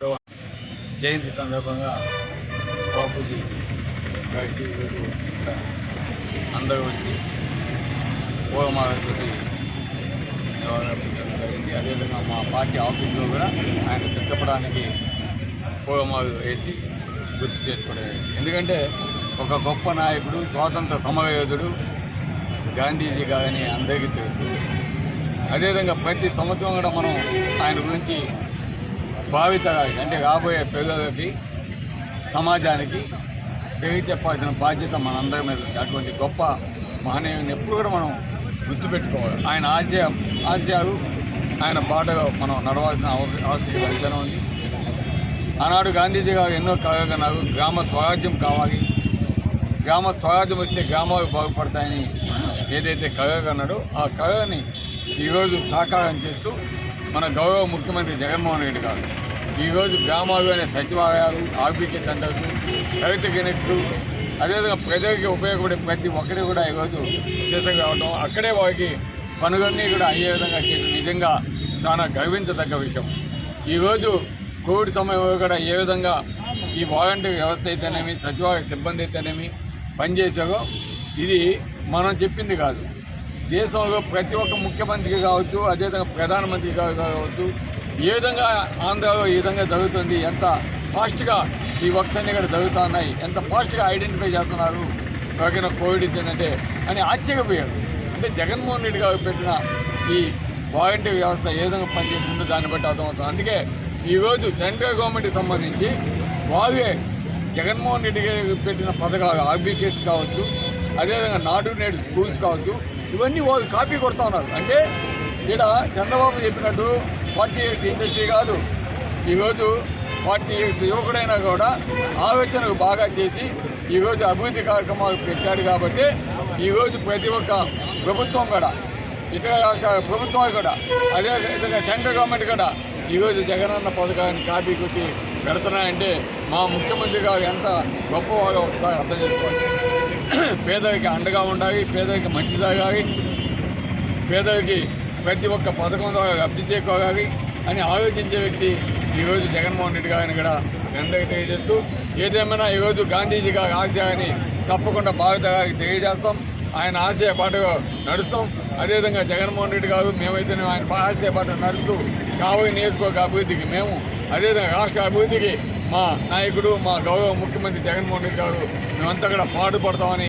జయంతి సందర్భంగా బాపూజీ గారికి ఈరోజు అందరూ వచ్చి పూలమాలతోటి జరిగింది. అదేవిధంగా మా పార్టీ ఆఫీసులో కూడా ఆయన చిత్తపడానికి పూలమాలు వేసి గుర్తు చేసుకోవడం ఎందుకంటే ఒక గొప్ప నాయకుడు స్వాతంత్ర సమరయోధుడు గాంధీజీ గారని అందరికీ తెలుసు. అదేవిధంగా ప్రతి సంవత్సరం కూడా మనం ఆయన గురించి భావితరాలకి అంటే రాబోయే పిల్లలకి సమాజానికి తెలియ చెప్పాల్సిన బాధ్యత మనందరి మీద అటువంటి గొప్ప మహనీయుని ఎప్పుడు కూడా మనం గుర్తుపెట్టుకోవాలి. ఆయన ఆశయ ఆశయాలు ఆయన బాటలో మనం నడవాల్సిన అవసరం ఆవశ్యకత ఉంది. ఆనాడు గాంధీజీ గారు ఎన్నో కలగన్నారు గ్రామ స్వరాజ్యం కావాలి. గ్రామ స్వరాజ్యం వస్తే గ్రామాలు బాగుపడతాయని ఏదైతే కలగన్నాడో ఆ కళని ఈరోజు సాకారం చేస్తూ మన గౌరవ ముఖ్యమంత్రి జగన్మోహన్ రెడ్డి గారు ఈరోజు గ్రామాలు అనే సచివాలయాలు ఆర్బీకే సెంటర్స్ హెల్త్ క్లినిక్స్ అదేవిధంగా ప్రజలకి ఉపయోగపడే ప్రతి ఒక్కటి కూడా ఈరోజు దేశం కావడం అక్కడే వారికి పనులన్నీ కూడా అయ్యే విధంగా చేయడం నిజంగా చాలా గర్వించదగ్గ విషయం. ఈరోజు కోవిడ్ సమయంలో కూడా ఏ విధంగా ఈ వాలంటీర్ వ్యవస్థ అయితేనేమి సచివాలయ సిబ్బంది అయితేనేమి పనిచేసారో ఇది మనం చెప్పింది కాదు. దేశంలో ప్రతి ఒక్క ముఖ్యమంత్రికి కావచ్చు అదేవిధంగా ప్రధానమంత్రి కావచ్చు ఏ విధంగా ఆంధ్రాలో ఈ విధంగా జరుగుతుంది ఎంత ఫాస్ట్గా ఈ వర్క్స్ అన్ని కూడా జరుగుతూ ఉన్నాయి ఎంత ఫాస్ట్గా ఐడెంటిఫై చేస్తున్నారు ఎవరికైనా కోవిడ్ ఇచ్చిందంటే అని ఆశ్చర్యపోయారు. అంటే జగన్మోహన్ రెడ్డి గారు పెట్టిన ఈ వాలంటీర్ వ్యవస్థ ఏ విధంగా పనిచేస్తుందో దాన్ని బట్టి అర్థమవుతుంది. అందుకే ఈరోజు సెంట్రల్ గవర్నమెంట్కి సంబంధించి వాళ్ళే జగన్మోహన్ రెడ్డి గారు పెట్టిన పథకాలు ఆర్బీకేస్ కావచ్చు అదేవిధంగా నాటు నేడు స్కూల్స్ కావచ్చు ఇవన్నీ వాళ్ళు కాపీ కొడుతూ ఉన్నారు. అంటే ఇక్కడ చంద్రబాబు చెప్పినట్టు ఫార్టీ ఇయర్స్ ఇండస్ట్రీ కాదు. ఈరోజు ఫార్టీ ఇయర్స్ యువకుడైనా కూడా ఆలోచనకు బాగా చేసి ఈరోజు అభివృద్ధి కార్యక్రమాలు పెట్టాడు కాబట్టి ఈరోజు ప్రతి ఒక్క ప్రభుత్వం కూడా ఇతర రాష్ట్ర ప్రభుత్వాలు కూడా అదే విధంగా సెంట్రల్ గవర్నమెంట్ కూడా ఈరోజు జగనన్న పథకాన్ని కాపీ కొట్టి పెడుతున్నాయంటే మా ముఖ్యమంత్రి గారు ఎంత గొప్పవారో ఒకసారి అర్థం చేసుకోవాలి. పేదరికి అండగా ఉండాలి పేదరికి మంచి తాగాలి పేదరికి ప్రతి ఒక్క పథకం ద్వారా లబ్ధి చేకూరాలి అని ఆలోచించే వ్యక్తి ఈరోజు జగన్మోహన్ రెడ్డి గారిని కూడా అందరికీ తెలియజేస్తూ ఏదేమైనా ఈరోజు గాంధీజీ గారి ఆశయాన్ని తప్పకుండా భావితరానికి తెలియజేస్తాం. ఆయన ఆశయ పాటగా నడుస్తాం. అదేవిధంగా జగన్మోహన్ రెడ్డి గారు మేమైతే ఆయన ఆశయ పాటు నడుస్తూ కాబోయే నియోజకవర్గ అభివృద్ధికి మేము అదేవిధంగా రాష్ట్ర అభివృద్ధికి మా నాయకుడు మా గౌరవ ముఖ్యమంత్రి జగన్మోహన్ రెడ్డి గారు మేమంతా కూడా పాటుపడతామని